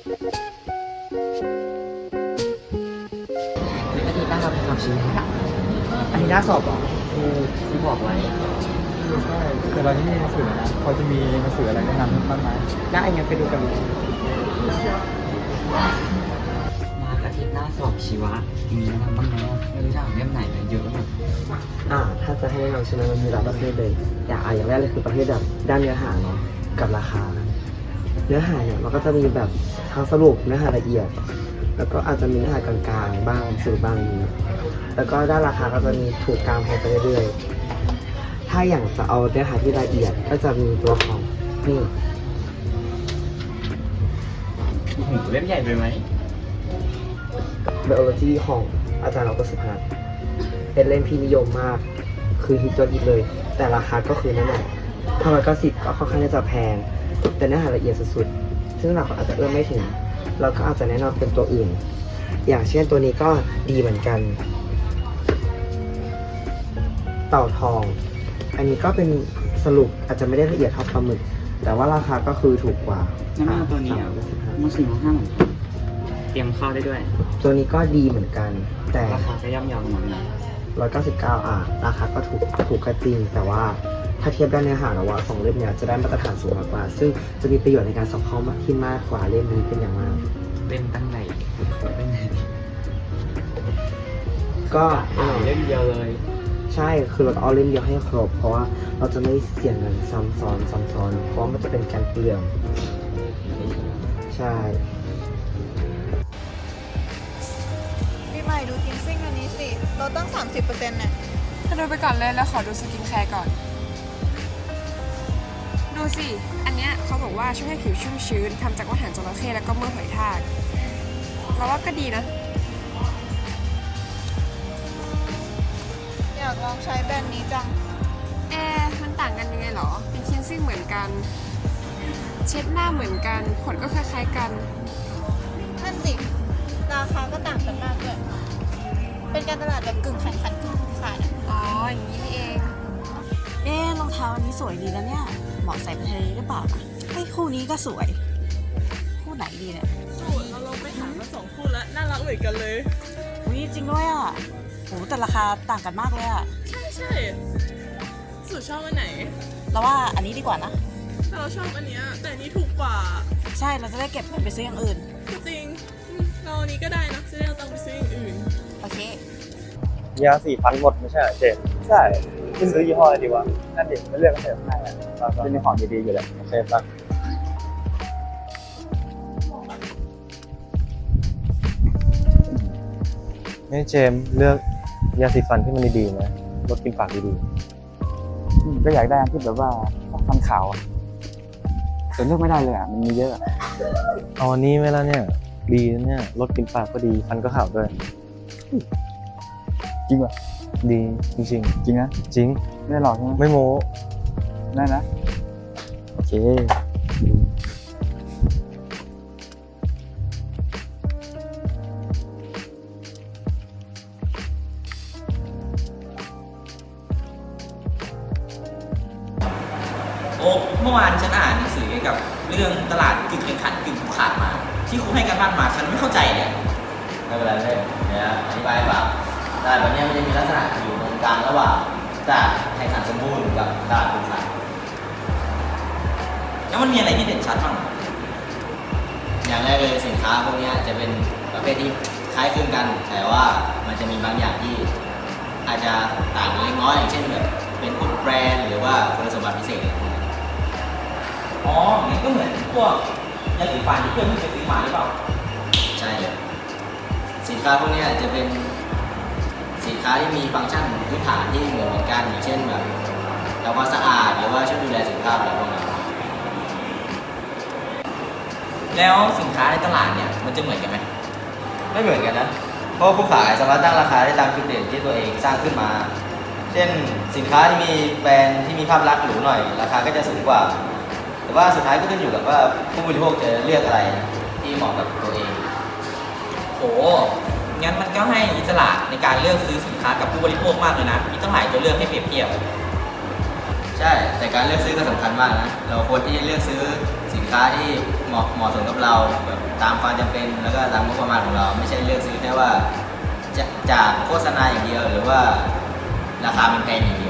อาทิตย์หน้าเราไปสอบชิมอันนี้น่าสอบเหรอคือที่บอกไว้ใช่แต่เราที่มีหนังสือนะเขาจะมีหนังสืออะไรแนะนำบ้างไหมได้งั้นไปดูกันเลยมาอาทิตย์หน้าสอบชีวะมีแนะนำบ้างไหมไม่รู้จะอ่านเล่มไหนเลยเยอะมากอ่าถ้าจะให้แนะนำใช่ไหมมันมีหลายประเภทเลย อย่างอะอย่างแรกเลยคือประเภทแบบด้านเนื้อหาเนาะกับราคา เนื้อหาเนี่ยมันก็จะมีแบบทั้งสรุปเนื้อหาละเอียด แล้วก็อาจจะมีเนื้อหากลางๆ บ้างสรุปบ้างอย่างนี้แล้วก็ด้านราคาก็จะมีถูกกลางแพงไปเรื่อยๆถ้าอย่างจะเอาเนื้อหาที่ละเอียดก็จะมีตัวของนี่หูเล่มใหญ่ไปไหม biology ของอาจารย์เราประสิทธิ์พัฒน์เป็นเล่มที่นิยมมาก คือฮิตตัวอีกเลย แต่ราคาก็คือนั่นแหละทำไมก็สิบก็ค่อนข้างที่จะแพง แต่เนื้อหาละเอียดสุดๆซึ่งเราก็อาจจะเอื้อมไม่ถึง เราก็อาจจะแนะนำเป็นตัวอื่น อย่างเช่นตัวนี้ก็ดีเหมือนกัน เต่าทอง อันนี้ก็เป็นสรุปอาจจะไม่ได้ละเอียดเท่าปลาหมึก แต่ว่าราคาก็คือถูกกว่างั้นเอาตัวนี้อะ395มันสี่โมงห้าเหมือนกันเตรียมเข้าได้ด้วย ตัวนี้ก็ดีเหมือนกัน แต่ราคาก็ย่อมเยาวเหมือนกัน199อะราคาก็ถูกถูกก็จริงแต่ว่า ถ้าเทียบด้านเนื้อหาแล้วว่าสองเล่มเนี้ยจะได้มาตรฐานสูงมากกว่า ซึ่งจะมีประโยชน์ในการสอบเข้ามากที่มากกว่าเล่มนี้เป็นอย่างมาก เล่มตั้งไหนเล่มไหนก็แน่นอนเล่มเดียวเลย ใช่คือเราเอาเล่มเดียวให้ครบ เพราะว่าเราจะไม่เสี่ยงเงินซ้ำซ้อนซ้ำซ้อนเพราะว่ามันจะเป็นการเปลืองใช่พี่ใหม่ดูกินซิ่งอันนี้สิลดตั้ง 30%เนี่ยเธอดูไปก่อนเลยแล้วขอดูสกินแคร์ก่อนดู สิ อันเนี้ยเขาบอกว่าช่วยให้ผิวชุ่มชื้นทำจากอาหารจระเข้แล้วก็เมื่อหอยทากเราว่าก็ดีนะ อยากลองใช้แบรนด์นี้จัง เอ๊ะมันต่างกันยังไงเหรอเป็นคินซิ่งเหมือนกัน เช็ดหน้าเหมือนกันขนก็คล้ายๆกันนั่นสิ ราคาก็ต่างกันมากเลยเป็นการตลาดแบบกึ่งขันขันกึ่งขาดอะอ๋ออย่างนี้นี่เอง เอ๊ะรองเท้าอันนี้สวยดีนะเนี่ยเห มาะใส่ไปทะเลหรือเปล่าเฮ้ยคู่นี้ก็สวย คู่ไหนดีเนี่ยสูตรเราลงไปหามาสองคู่แล้วน่ารักเหมือนกันเลย อุ้ยจริงด้วยอะโหแต่ราคาต่างกันมากเลยอะใช่ใช่สูตรชอบอันไหน เราว่าอันนี้ดีกว่านะ แต่เราชอบอันเนี้ยแต่อันนี้ถูกกว่า ใช่เราจะได้เก็บเงินไปซื้ออย่างอื่น จริงอืมเราอันนี้ก็ได้นะจะได้เอาตังค์ไปซื้ออย่างอื่น โอเค ยาสี่พันหมดไม่ใช่เหรอเจนใช่จะซื้อยี่ห้ออะไรดีวะนั่นดิไม่เลือกกันเถอะให้อะ จะมีของดีๆอยู่แหละโอเคปะนี่เจมส์เลือกยาสีฟันที่มันดีๆนะลดกลินปากดีๆก็อยากได้อันที่แบบว่าฟันขาวอะแต่เลือกไม่ได้เลยอะ มันมีเยอะเอาอันนี้ไหมล่ะเนี่ย ดีนะเนี่ยลดกลินปากก็ดีฟันก็ขาวด้วย จริงป่ะดีจริงจริงนะๆจริง ไม่ได้หลอกใช่ไหมไม่โม้ ได้นะ โอเค โอ้เมื่อวานฉันอ่านหนังสือเกี่ยวกับเรื่องตลาดกึ่งแข่งขันกึ่งผูกขาดมา ที่ครูให้การบ้านมาฉันไม่เข้าใจเลยไม่เป็นไรเลยเดี๋ยวอธิบายให้ฟังตลาดแบบเนี้ยมันจะมีลักษณะอยู่ตรงกลางระหว่างตลาดแข่งขันสมบูรณ์กับตลาดผูกขาด แล้วมันมีอะไรที่เด่นชัดบ้างอย่างแรกเลยสินค้าพวกเนี้ยจะเป็นประเภทที่คล้ายคลึงกัน แต่ว่ามันจะมีบางอย่างที่ อาจจะต่างกันเล็กน้อยอย่างเช่นแบบเป็นพวกแบรนด์หรือว่าคุณสมบัติพิเศษอะไรพวกนี้อ๋องั้นก็เหมือนพวกยาสีฟันที่เพื่อนเพิ่งไปซื้อมาหรือเปล่า ใช่เลยสินค้าพวกเนี้ยจะเป็นสินค้าที่มีฟังก์ชันพื้นฐานที่เหมือนเหมือนกันอย่างเช่นแบบทำความสะอาดหรือว่าช่วยดูแลสุขภาพอะไรพวกนั้น แล้วสินค้าในตลาดเนี่ยมันจะเหมือนกันไหมไม่เหมือนกันนะ เพราะว่าผู้ขายสามารถตั้งราคาได้ตามจุดเด่นที่ตัวเองสร้างขึ้นมา เช่นสินค้าที่มีแบรนด์ที่มีภาพลักษณ์หรูหน่อย ราคาก็จะสูงกว่า แต่ว่าสุดท้ายก็ขึ้นอยู่กับว่าผู้บริโภคจะเลือกอะไรที่เหมาะกับตัวเองโอ้งั้นมันก็ให้อิสระในการเลือกซื้อสินค้ากับผู้บริโภคมากเลยนะ มีตั้งหลายตัวเลือกให้เปรียบเทียบใใช่ แต่การเลือกซื้อก็สำคัญมากนะ เราควรที่จะเลือกซื้อสินค้าที่เหมาะเหมาะสมกับเราแบบตามความจำเป็นแล้วก็ตามงบประมาณของเรา ไม่ใช่เลือกซื้อแค่ว่าจะจากโฆษณาอย่างเดียวหรือว่าราคามันแพงอย่างเดียว